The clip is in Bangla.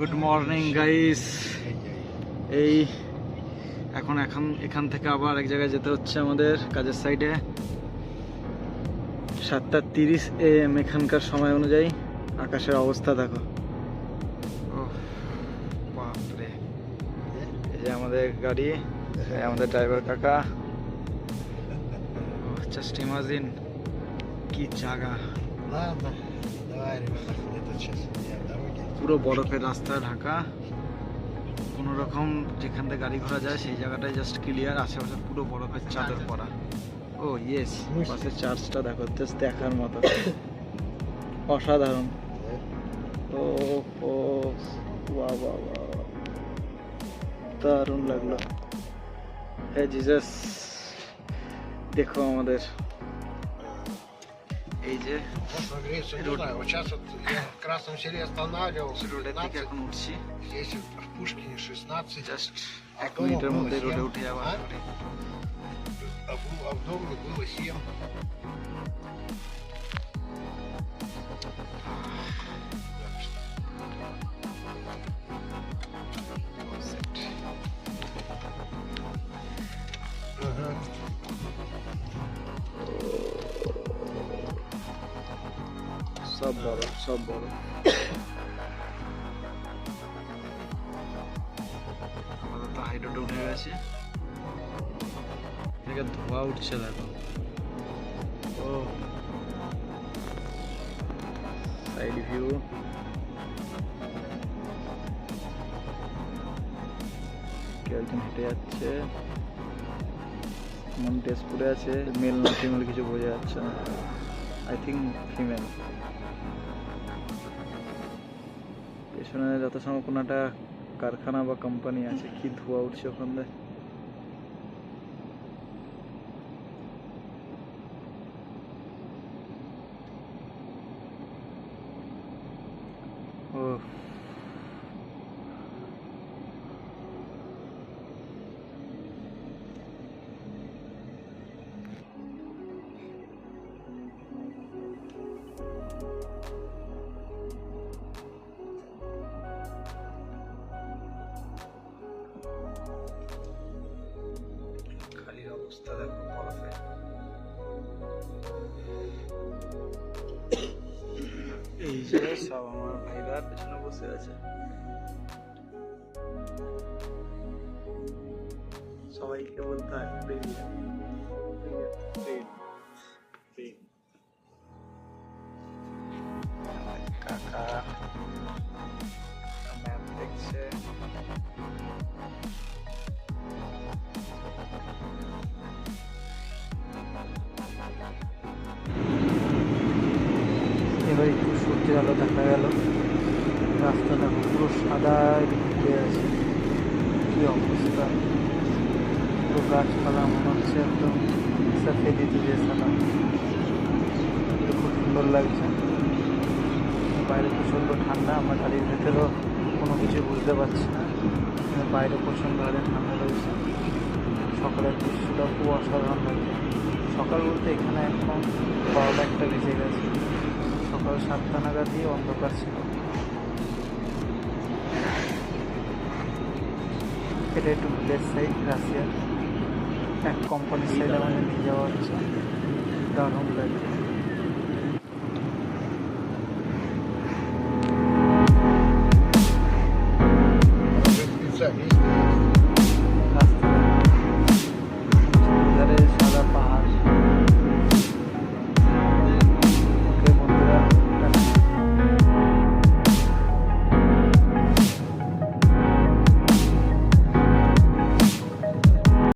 গুড মর্নিং গাইস এই এখন এখন এখান থেকে আবার এক জায়গায় যেতে হচ্ছে আমাদের কাজের সাইডে সাতটা তিরিশ এম এখানকার সময় অনুযায়ী আকাশের অবস্থা দেখো বাপরে এই যে আমাদের গাড়ি আমাদের ড্রাইভার কাকা জাস্ট ইমাজিন কি জায়গা পুরো বরফের রাস্তা ঢাকা। কোনো রকম যেখান থেকে গাড়ি ঘোড়া যায় সেই জায়গাটাই জাস্ট ক্লিয়ার আশেপাশে পুরো বরফের চাদর পরা। ও ইয়েস বাসের চার্জটা দেখো জাস্ট দেখার মতো। অসাধারণ। ও ও বা বাহ দারুণ লাগল। হ্যাঁ জিজাস দেখো আমাদের। Эйди. Вот, греется, не знаю, вот сейчас вот я в Красном селе останавливался, 15, здесь в Пушкине 16, а дома было 7, а, а, а в а доме было 7. সব বড় সব বড়। আপাতত হাইড্রোটা উঠে গেছে। থেকে ধোয়া উঠছে দেখো। ও। সাইড ভিউ কেউ একজন হেঁটে যাচ্ছে। মন টেস্ট করে আছে। মেল না ফিমেল কিছু বোঝা যাচ্ছে না। আই থিঙ্ক ফিমেল পেছনে যত সময় কোনো একটা কারখানা বা কোম্পানি আছে, কি ধোয়া উঠছে ওখান থেকে ও এই যে সব আমার ভাইরা পেছনে বসে আছে। সবাইকে বলতে হয় একটু সূর্যের আলো দেখা গেল। রাস্তাটা পুরো সাদা ঘুরে আছে। কি অবস্থা? পুরো গাছপালা মনে হচ্ছে একদম সাফেদিতে যে সাদা খুব সুন্দর লাগছে। বাইরে প্রচণ্ড ঠান্ডা, আমার গাড়ির ভেতরেও কোনো কিছু বুঝতে পারছি না। বাইরে প্রচণ্ড হারে ঠান্ডা রয়েছে। সকালের দৃশ্যটা খুব অসাধারণ লাগছে। সকাল বলতে এখানে এখন বারোটা একটা বেজে গেছে। সকাল সাতটা নাগাদই অন্ধকার ছিল। এটা একটু ভিলেজ সাইড রাশিয়ার। এক কোম্পানির সাইড আমাদের নিয়ে যাওয়া হচ্ছে। দারুণ লাগছে